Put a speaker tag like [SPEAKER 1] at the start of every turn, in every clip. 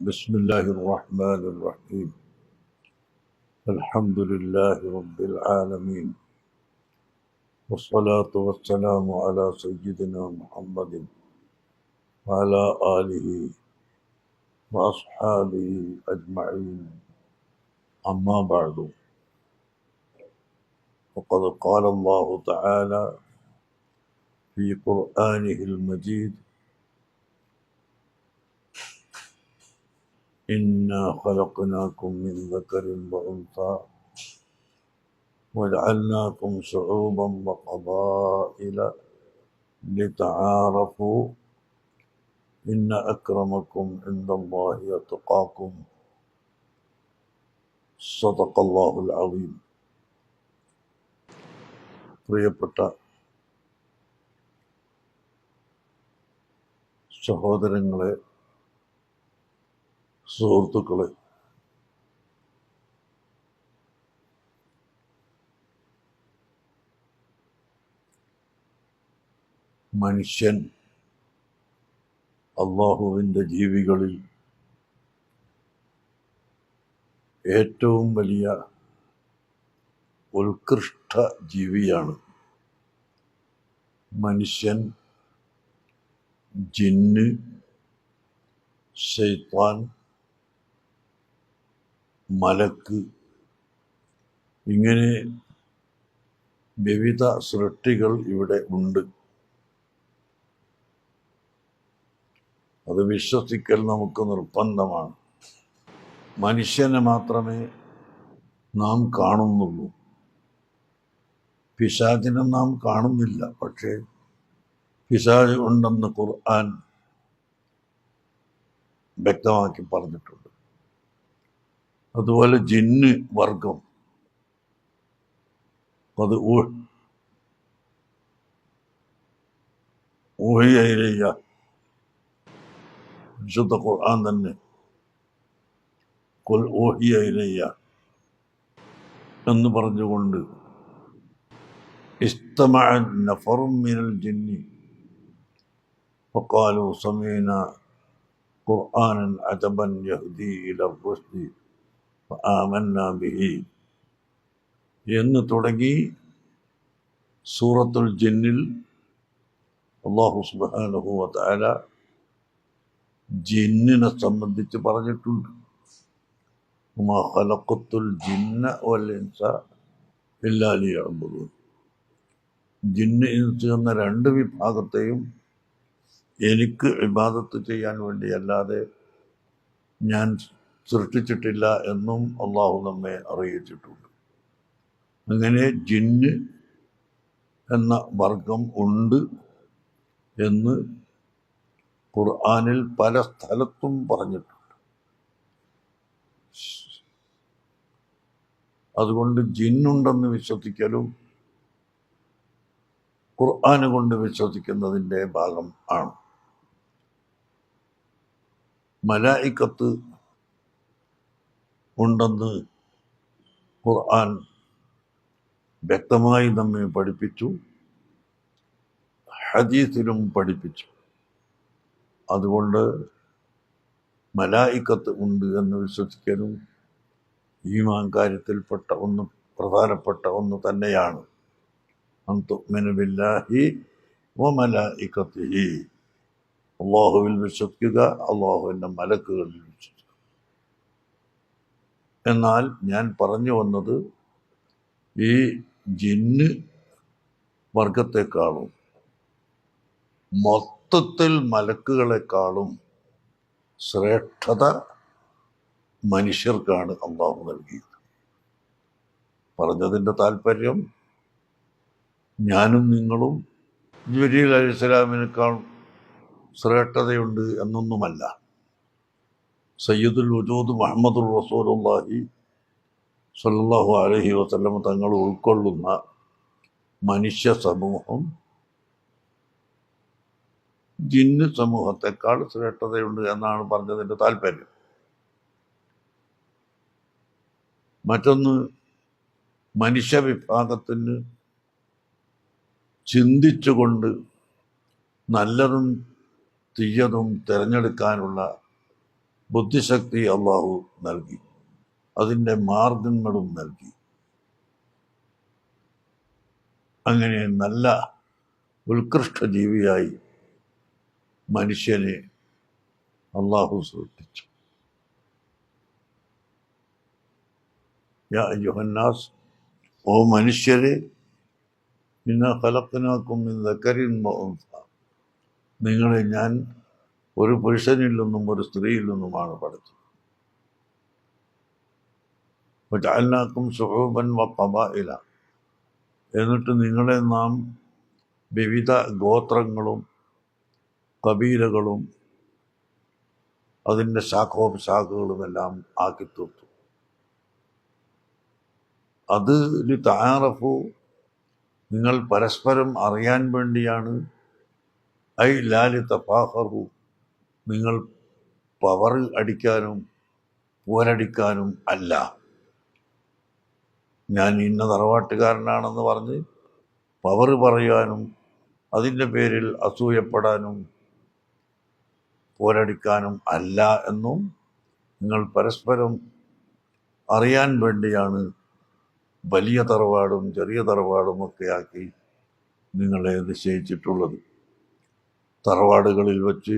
[SPEAKER 1] بسم الله الرحمن الرحيم. الحمد لله رب العالمين. والصلاة والسلام على سيدنا محمد وعلى آله وأصحابه أجمعين. أما بعد. وقد قال الله تعالى في قرآنه المجيد إنا خلقناكم من ذكر وأنثى وجعلناكم شعوبا وقبائل لتعارفوا إن أكرمكم عند الله يتقاكم صدق الله العظيم പ്രിയപ്പെട്ട സഹോദരങ്ങളെ സുഹൃത്തുക്കളെ. മനുഷ്യൻ അള്ളാഹുവിന്റെ ജീവികളിൽ ഏറ്റവും വലിയ ഉത്കൃഷ്ട ജീവിയാണ്. മനുഷ്യൻ ജിന്ന് ശൈത്താൻ മലക്ക്. ഇങ്ങനെ വിവിധ സൃഷ്ടികൾ ഇവിടെ ഉണ്ട്. അത് വിശ്വസിക്കൽ നമുക്ക് നിർബന്ധമാണ്. മനുഷ്യനെ മാത്രമേ നാം കാണുന്നുള്ളൂ. പിശാചിനെ നാം കാണുന്നില്ല. പക്ഷേ പിശാജ് ഉണ്ടെന്ന് ഖുർആൻ വ്യക്തമാക്കി പറഞ്ഞിട്ടുണ്ട്. അതുപോലെ ജിന്ന് വർഗം അത് ഊ- ഊഹിയയിലെയ്യ വിശുദ്ധ ഖുർആൻ തന്നെ കുൽ ഊഹിയയിലെയ്യ എന്ന് പറഞ്ഞുകൊണ്ട് استمع نفر من الجن وقالوا سمعنا قرآنا عجبا يهدي إلى الرشد ആമന്നാബിഹി എന്ന് തുടങ്ങി സൂറത്തുൽ ജിന്നിൽ അള്ളാഹു സുബാനുഹുല ജിന്നിനെ സംബന്ധിച്ച് പറഞ്ഞിട്ടുണ്ട്. ഹലക്കത്തുൽ ജിന്ന വല്ലിൻസ എല്ലാലിയാകുന്നത് ജിന്ന് ഇൻസ് എന്ന രണ്ട് വിഭാഗത്തെയും എനിക്ക് ഇബാദത്ത് ചെയ്യാൻ വേണ്ടി അല്ലാതെ ഞാൻ സൃഷ്ടിച്ചിട്ടില്ല എന്നും അള്ളാഹു നമ്മെ അറിയിച്ചിട്ടുണ്ട്. അങ്ങനെ ജിന്ന് എന്ന വർഗം ഉണ്ട് എന്ന് ഖുർആാനിൽ പല സ്ഥലത്തും പറഞ്ഞിട്ടുണ്ട്. അതുകൊണ്ട് ജിന്നുണ്ടെന്ന് വിശ്വസിക്കലും ഖുർആാന് കൊണ്ട് വിശ്വസിക്കുന്നതിന്റെ ഭാഗം ആണ്. മലായിക്കത്ത് ഉണ്ടെന്ന് ഖുർആൻ വ്യക്തമായി നമ്മെ പഠിപ്പിച്ചു ഹദീസിലും പഠിപ്പിച്ചു. അതുകൊണ്ട് മലായിക്കത്ത് ഉണ്ട് എന്ന് വിശ്വസിക്കലും ഈമാൻ കാര്യത്തിൽപ്പെട്ട ഒന്ന് പ്രധാനപ്പെട്ട ഒന്ന് തന്നെയാണ്. അൻ തുഅ്മിന ബില്ലാഹി വമലായികത്തിഹി അള്ളാഹുവിൽ വിശ്വസിക്കുക അള്ളാഹുവിന്റെ മലക്കുകളിൽ വിശ്വസിക്കുക. എന്നാൽ ഞാൻ പറഞ്ഞു വന്നത് ഈ ജിന്ന് വർഗത്തെക്കാളും മൊത്തത്തിൽ മലക്കുകളെക്കാളും ശ്രേഷ്ഠത മനുഷ്യർക്കാണ് അള്ളാഹു നൽകിയത്. പറഞ്ഞതിന്റെ താല്പര്യം ഞാനും നിങ്ങളും ജിബരീൽ അലി ഇസ്ലാമിനേക്കാൾ ശ്രേഷ്ഠതയുണ്ട് എന്നൊന്നുമല്ല. സയ്യിദുൽ വജൂദ് മുഹമ്മദുൽ റസൂലുള്ളാഹി സല്ലല്ലാഹു അലൈഹി വസല്ലം തങ്ങൾ ഉൾക്കൊള്ളുന്ന മനുഷ്യ സമൂഹം ജിന്ന് സമൂഹത്തെക്കാൾ ശ്രേഷ്ഠതയുണ്ട് എന്നാണ് പറഞ്ഞതിന്റെ താല്പര്യം. മറ്റൊന്ന് മനുഷ്യ വിഭാഗത്തിന് ചിന്തിച്ചുകൊണ്ട് നല്ലതും തീയതും തിരഞ്ഞെടുക്കാനുള്ള ബുദ്ധിശക്തി അള്ളാഹു നൽകി. അതിന്റെ മാർഗങ്ങളും നൽകി. അങ്ങനെ നല്ല ഉത്കൃഷ്ട ജീവിയായി മനുഷ്യനെ അള്ളാഹു സൃഷ്ടിച്ചു. യാ അയ്യുഹന്നാസ് ഓ മനുഷ്യരെ ഇന്ന ഫലത്തിനാക്കും ദക്കരിൻ നിങ്ങളെ ഞാൻ ഒരു പുരുഷനിൽ നിന്നും ഒരു സ്ത്രീയിൽ നിന്നുമാണ് പഠിച്ചത്. ജാലിനാക്കും സുഹൂബൻ വ എന്നിട്ട് നിങ്ങളെ നാം വിവിധ ഗോത്രങ്ങളും കബീലകളും അതിന്റെ ശാഖോപശാഖകളുമെല്ലാം ആക്കി തീർത്തു അത് ഒരു താറഫു നിങ്ങൾ പരസ്പരം അറിയാൻ വേണ്ടിയാണ്. ഐ ലാലി തഫാഹറു നിങ്ങൾ പവർ അടിക്കാനും പോരടിക്കാനും അല്ല. ഞാൻ ഇന്ന തറവാട്ടുകാരനാണെന്ന് പറഞ്ഞ് പവർ പറയാനും അതിന്റെ പേരിൽ അസൂയപ്പെടാനും പോരടിക്കാനും അല്ല എന്നും നിങ്ങൾ പരസ്പരം അറിയാൻ വേണ്ടിയാണ് വലിയ തറവാടും ചെറിയ തറവാടും ഒക്കെ ആക്കി നിങ്ങളെ നിശ്ചയിച്ചിട്ടുള്ളത്. തറവാടുകളിൽ വച്ച്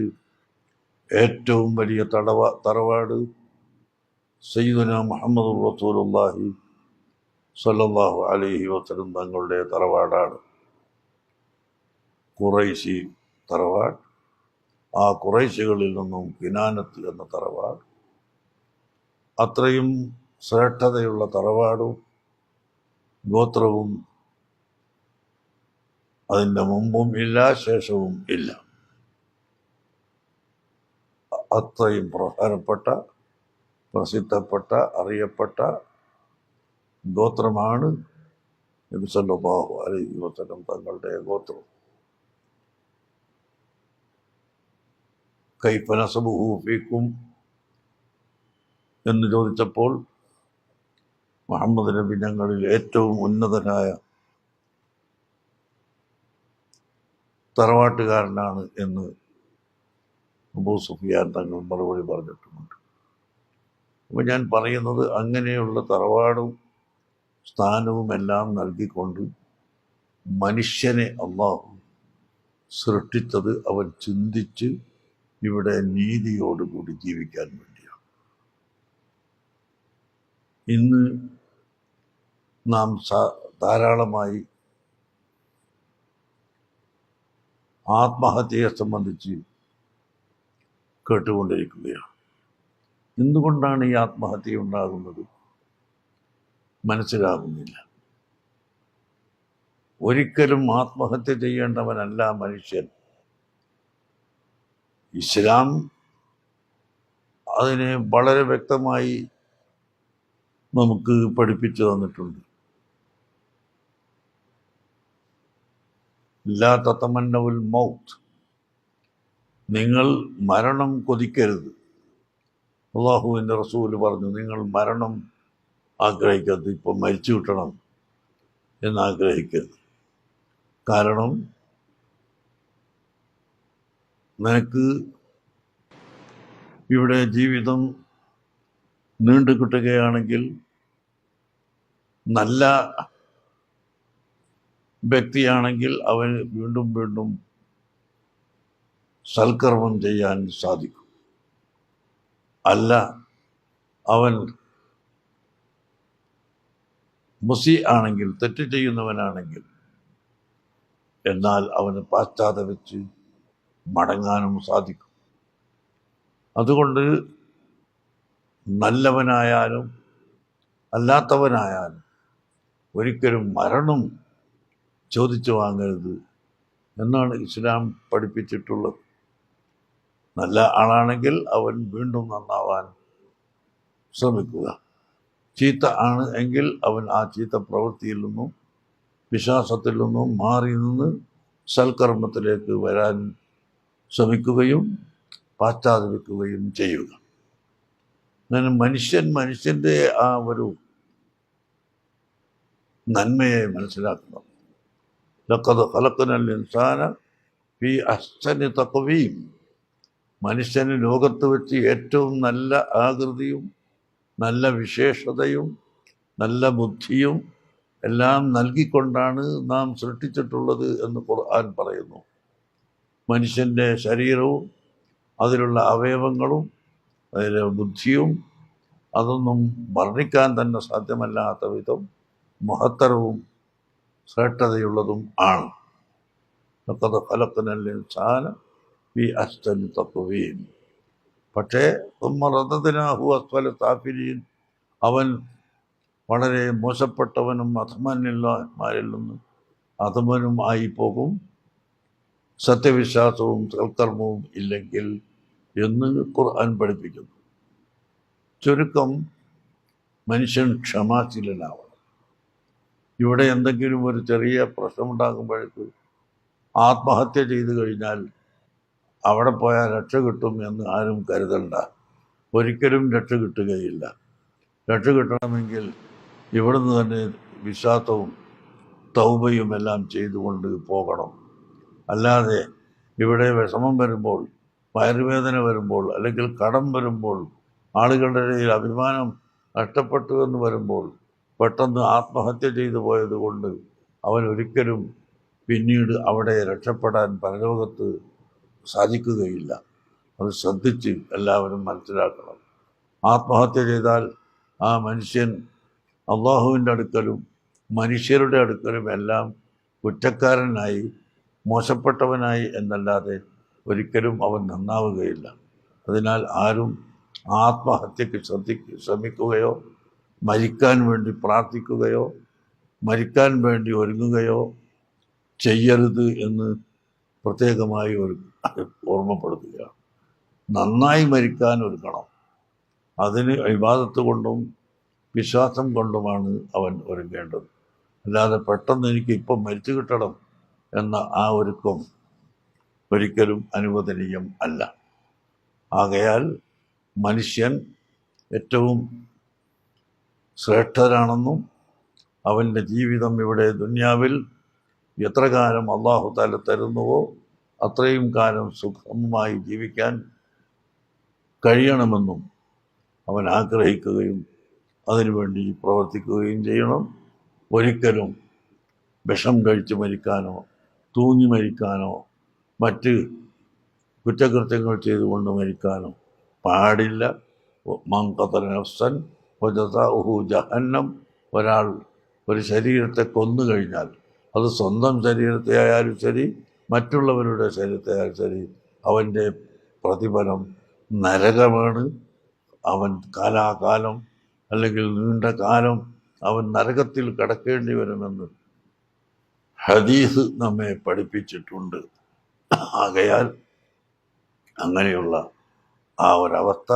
[SPEAKER 1] ഏറ്റവും വലിയ തടവ തറവാട് സയ്യിദുന മുഹമ്മദ് റസൂലുള്ളാഹി സല്ലല്ലാഹു അലൈഹി വസല്ലം തങ്ങളുടെ തറവാടാണ്. കുറൈശി തറവാട് ആ കുറൈശികളിൽ നിന്നും കിനാനത്ത് എന്ന തറവാട് അത്രയും ശ്രേഷ്ഠതയുള്ള തറവാടും ഗോത്രവും അതിന്റെ മുമ്പും ഇല്ല ശേഷവും ഇല്ല. അത്രയും പ്രധാനപ്പെട്ട പ്രസിദ്ധപ്പെട്ട അറിയപ്പെട്ട ഗോത്രമാണ് നബി സല്ലല്ലാഹു അലൈഹി വസല്ലം തങ്ങളുടെ ഗോത്രം. കൈഫ നസബുഹു എന്ന് ചോദിച്ചപ്പോൾ മുഹമ്മദ് നബി ഞങ്ങളിൽ ഏറ്റവും ഉന്നതനായ തറവാട്ടുകാരനാണ് എന്ന് അബൂ സുഫിയാൻ തങ്ങൾ മറുപടി പറഞ്ഞിട്ടുമുണ്ട്. അപ്പോൾ ഞാൻ പറയുന്നത് അങ്ങനെയുള്ള തറവാടും സ്ഥാനവും എല്ലാം നൽകിക്കൊണ്ട് മനുഷ്യനെ അള്ളാഹു സൃഷ്ടിച്ചത് അവൻ ചിന്തിച്ച് ഇവിടെ നീതിയോടുകൂടി ജീവിക്കാൻ വേണ്ടിയാണ്. ഇന്ന് നാം ധാരാളമായി ആത്മഹത്യയെ സംബന്ധിച്ച് കേട്ടുകൊണ്ടിരിക്കുകയാണ്. എന്തുകൊണ്ടാണ് ഈ ആത്മഹത്യ ഉണ്ടാകുന്നത്? മനസ്സിലാകുന്നില്ല. ഒരിക്കലും ആത്മഹത്യ ചെയ്യേണ്ടവനല്ല മനുഷ്യൻ. ഇസ്ലാം അതിനെ വളരെ വ്യക്തമായി നമുക്ക് പഠിപ്പിച്ചു തന്നിട്ടുണ്ട്. ഇല്ലാത്ത തമന്നവുൽ മൗത്ത്. നിങ്ങൾ മരണം കൊതിക്കരുത്. അള്ളാഹുവിന്റെ റസൂൽ പറഞ്ഞു നിങ്ങൾ മരണം ആഗ്രഹിക്കരുത് ഇപ്പം മരിച്ചു കിട്ടണം എന്നാഗ്രഹിക്കരുത്. കാരണം നിനക്ക് ഇവിടെ ജീവിതം നീണ്ടു കിട്ടുകയാണെങ്കിൽ നല്ല വ്യക്തിയാണെങ്കിൽ അവൻ വീണ്ടും വീണ്ടും സൽക്കർമ്മം ചെയ്യാൻ സാധിക്കും. അല്ല അവൻ മുസി ആണെങ്കിൽ തെറ്റ് ചെയ്യുന്നവനാണെങ്കിൽ എന്നാൽ അവന് പാശ്ചാത്തപിച്ച് മടങ്ങാനും സാധിക്കും. അതുകൊണ്ട് നല്ലവനായാലും അല്ലാത്തവനായാലും ഒരിക്കലും മരണം ചോദിച്ചു വാങ്ങരുത് എന്നാണ് ഇസ്ലാം പഠിപ്പിച്ചിട്ടുള്ളത്. നല്ല ആളാണെങ്കിൽ അവൻ വീണ്ടും നന്നാവാൻ ശ്രമിക്കുക. ചീത്ത ആണ് എങ്കിൽ അവൻ ആ ചീത്ത പ്രവൃത്തിയിൽ നിന്നും വിശ്വാസത്തിൽ നിന്നും മാറി നിന്ന് സൽക്കർമ്മത്തിലേക്ക് വരാൻ ശ്രമിക്കുകയും പാശ്ചാത്തപിക്കുകയും ചെയ്യുക. അങ്ങനെ മനുഷ്യൻ മനുഷ്യന്റെ ആ ഒരു നന്മയെ മനസ്സിലാക്കണം. ലക്കത് ഫലക്കനൽ ഇൻസാന ഫി അഹ്സനി തഖ്വീം മനുഷ്യന് ലോകത്ത് വെച്ച് ഏറ്റവും നല്ല ആകൃതിയും നല്ല വിശേഷതയും നല്ല ബുദ്ധിയും എല്ലാം നൽകിക്കൊണ്ടാണ് നാം സൃഷ്ടിച്ചിട്ടുള്ളത് എന്ന് ഖുർആൻ പറയുന്നു. മനുഷ്യന്റെ ശരീരവും അതിലുള്ള അവയവങ്ങളും അതിലെ ബുദ്ധിയും അതൊന്നും വർണിക്കാൻ തന്നെ സാധ്യമല്ലാത്ത വിധം മഹത്തരവും ശ്രേഷ്ഠതയുള്ളതും ആണ്. ഫലത്തിനല്ലേ ഖലഖ്നൽ ഇൻസാന അസ്തൻ തത്വീൻ പക്ഷേ ഉമ്മ റദ്ദനാഹു അസ്വല സാഫിലീൻ അവൻ വളരെ മോശപ്പെട്ടവനും അധമനില്ലാമാരിൽ നിന്ന് അധമനും ആയിപ്പോകും. പോകും സത്യവിശ്വാസവും സൽക്കർമ്മവും ഇല്ലെങ്കിൽ എന്ന് ഖുർആൻ പഠിപ്പിക്കുന്നു. ചുരുക്കം മനുഷ്യൻ ക്ഷമാശീലനാവണം. ഇവിടെ എന്തെങ്കിലും ഒരു ചെറിയ പ്രശ്നമുണ്ടാകുമ്പോഴേക്ക് ആത്മഹത്യ ചെയ്തു കഴിഞ്ഞാൽ അവിടെ പോയാൽ രക്ഷ കിട്ടും എന്ന് ആരും കരുതണ്ട. ഒരിക്കലും രക്ഷ കിട്ടുകയില്ല. രക്ഷ കിട്ടണമെങ്കിൽ ഇവിടുന്ന് തന്നെ വിശ്വാസവും തൗബയും എല്ലാം ചെയ്തുകൊണ്ട് പോകണം. അല്ലാതെ ഇവിടെ വിഷമം വരുമ്പോൾ വയറുവേദന വരുമ്പോൾ അല്ലെങ്കിൽ കടം വരുമ്പോൾ ആളുകളുടെ ഇടയിൽ അഭിമാനം നഷ്ടപ്പെട്ടു എന്ന് വരുമ്പോൾ പെട്ടെന്ന് ആത്മഹത്യ ചെയ്തു പോയതുകൊണ്ട് അവൻ ഒരിക്കലും പിന്നീട് അവിടെ രക്ഷപ്പെടാൻ പരലോകത്ത് സാധിക്കുകയില്ല. അത് ശ്രദ്ധിച്ച് എല്ലാവരും മനസ്സിലാക്കണം. ആത്മഹത്യ ചെയ്താൽ ആ മനുഷ്യൻ അള്ളാഹുവിന്റെ അടുക്കലും മനുഷ്യരുടെ അടുക്കലും എല്ലാം കുറ്റക്കാരനായി മോശപ്പെട്ടവനായി എന്നല്ലാതെ ഒരിക്കലും അവൻ നന്നാവുകയില്ല. അതിനാൽ ആരും ആത്മഹത്യക്ക് ശ്രദ്ധിക്ക ശ്രമിക്കുകയോ മരിക്കാൻ വേണ്ടി പ്രാർത്ഥിക്കുകയോ മരിക്കാൻ വേണ്ടി ഒരുങ്ങുകയോ ചെയ്യരുത് എന്ന് പ്രത്യേകമായി ഒരു ഓർമ്മപ്പെടുത്തുകയാണ് നന്നായി മരിക്കാൻ ഒരുക്കണം. അതിന് വിവാദത്ത് കൊണ്ടും വിശ്വാസം കൊണ്ടുമാണ് അവൻ ഒരുങ്ങേണ്ടത്. അല്ലാതെ പെട്ടെന്ന് എനിക്ക് ഇപ്പം മരിച്ചു കിട്ടണം എന്ന ആ ഒരുക്കം ഒരിക്കലും അനുവദനീയം അല്ല. ആകയാൽ മനുഷ്യൻ ഏറ്റവും ശ്രേഷ്ഠരാണെന്നും അവന്റെ ജീവിതം ഇവിടെ ദുന്യാവിൽ എത്ര കാലം അള്ളാഹു താല തരുന്നുവോ അത്രയും കാലം സുഖമായി ജീവിക്കാൻ കഴിയണമെന്നും അവൻ ആഗ്രഹിക്കുകയും അതിനുവേണ്ടി പ്രവർത്തിക്കുകയും ചെയ്യണം. ഒരിക്കലും വിഷം കഴിച്ച് മരിക്കാനോ തൂങ്ങി മരിക്കാനോ മറ്റ് കുറ്റകൃത്യങ്ങൾ ചെയ്തുകൊണ്ട് മരിക്കാനോ പാടില്ല. മങ്കത്തര നഫ്സൻ ജഹന്നം. ഒരാൾ ഒരു ശരീരത്തെ കൊന്നു കഴിഞ്ഞാൽ അത് സ്വന്തം ശരീരത്തെ ആയാലും ശരി മറ്റുള്ളവരുടെ ശരീരത്തെ ആയാലും ശരി അവന്റെ പ്രതിഫലം നരകമാണ്. അവൻ കാലാകാലം അല്ലെങ്കിൽ നീണ്ട കാലം അവൻ നരകത്തിൽ കിടക്കേണ്ടി വരുമെന്ന് ഹദീസ് നമ്മെ പഠിപ്പിച്ചിട്ടുണ്ട്. ആകയാൽ അങ്ങനെയുള്ള ആ ഒരവസ്ഥ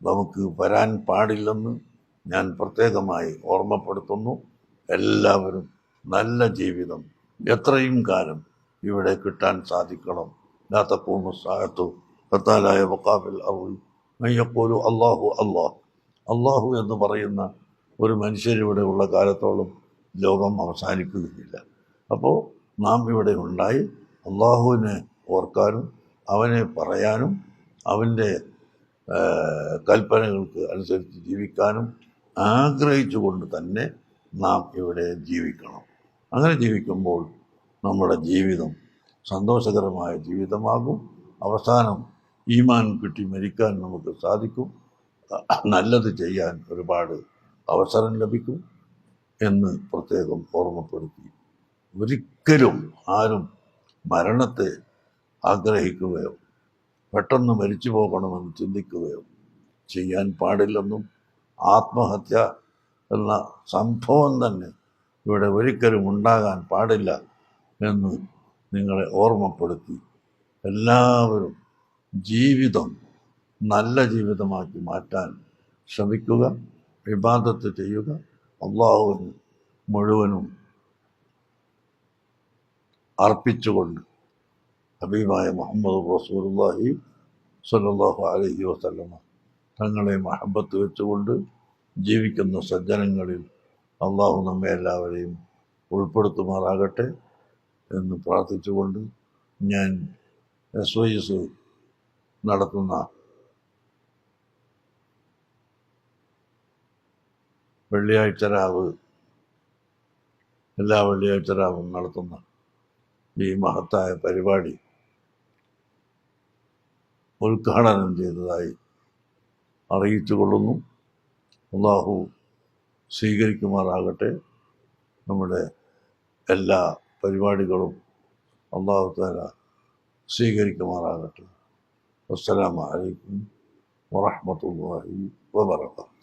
[SPEAKER 1] നമുക്ക് വരാൻ പാടില്ലെന്ന് ഞാൻ പ്രത്യേകമായി ഓർമ്മപ്പെടുത്തുന്നു. എല്ലാവരും നല്ല ജീവിതം. എത്രയും കാലം ഇവിടെ കിട്ടാൻ സാധിക്കണം. ലാത്തക്കൂമു സാഹത്തു ഭർത്താലായ വക്കാഫിൽ അറു മയ്യപ്പോലും അള്ളാഹു അള്ളാഹ് അള്ളാഹു എന്ന് പറയുന്ന ഒരു മനുഷ്യരിവിടെ ഉള്ള കാലത്തോളം ലോകം അവസാനിക്കുകയില്ല. അപ്പോൾ നാം ഇവിടെ ഉണ്ടായി അള്ളാഹുവിനെ ഓർക്കാനും അവനെ പറയാനും അവന്റെ കൽപ്പനകൾക്ക് അനുസരിച്ച് ജീവിക്കാനും ആഗ്രഹിച്ചുകൊണ്ട് തന്നെ നാം ഇവിടെ ജീവിക്കണം. അങ്ങനെ ജീവിക്കുമ്പോൾ നമ്മുടെ ജീവിതം സന്തോഷകരമായ ജീവിതമാകും. അവസാനം ഈമാൻ കിട്ടി മരിക്കാൻ നമുക്ക് സാധിക്കും. നല്ലത് ചെയ്യാൻ ഒരുപാട് അവസരം ലഭിക്കും എന്ന് പ്രത്യേകം ഓർമ്മപ്പെടുത്തി. ഒരിക്കലും ആരും മരണത്തെ ആഗ്രഹിക്കുകയോ പെട്ടെന്ന് മരിച്ചു പോകണമെന്ന് ചിന്തിക്കുകയോ ചെയ്യാൻ പാടില്ലെന്നും ആത്മഹത്യ എന്ന സംഭവം തന്നെ ഇവിടെ ഒരിക്കലും ഉണ്ടാകാൻ പാടില്ല എന്ന് നിങ്ങളെ ഓർമ്മപ്പെടുത്തി. എല്ലാവരും ജീവിതം നല്ല ജീവിതമാക്കി മാറ്റാൻ ശ്രമിക്കുക വിവാദത്ത് ചെയ്യുക അള്ളാഹുവിന് മുഴുവനും അർപ്പിച്ചുകൊണ്ട് ഹബീബായ മുഹമ്മദ് റസൂലുള്ളാഹി സല്ലാഹു അലഹി വസല്ലമ തങ്ങളെ മഹബത്ത് വെച്ചുകൊണ്ട് ജീവിക്കുന്ന സജ്ജനങ്ങളിൽ അള്ളാഹു നമ്മെ എല്ലാവരെയും ഉൾപ്പെടുത്തുമാറാകട്ടെ എന്ന് പ്രാർത്ഥിച്ചുകൊണ്ട് ഞാൻ എസ് വൈ എസ് നടത്തുന്ന വെള്ളിയാഴ്ച രാവ് എല്ലാ വെള്ളിയാഴ്ച രാവും നടത്തുന്ന ഈ മഹത്തായ പരിപാടി ഉദ്ഘാടനം ചെയ്തതായി അറിയിച്ചു കൊള്ളുന്നു അള്ളാഹു സ്വീകരിക്കുമാറാകട്ടെ. നമ്മുടെ എല്ലാ പരിപാടികളും അള്ളാഹു താല സ്വീകരിക്കുമാറാകട്ടെ. അസ്സലാമലൈക്കും വറഹ്മത്തുള്ളാഹി വബറകാതുഹു.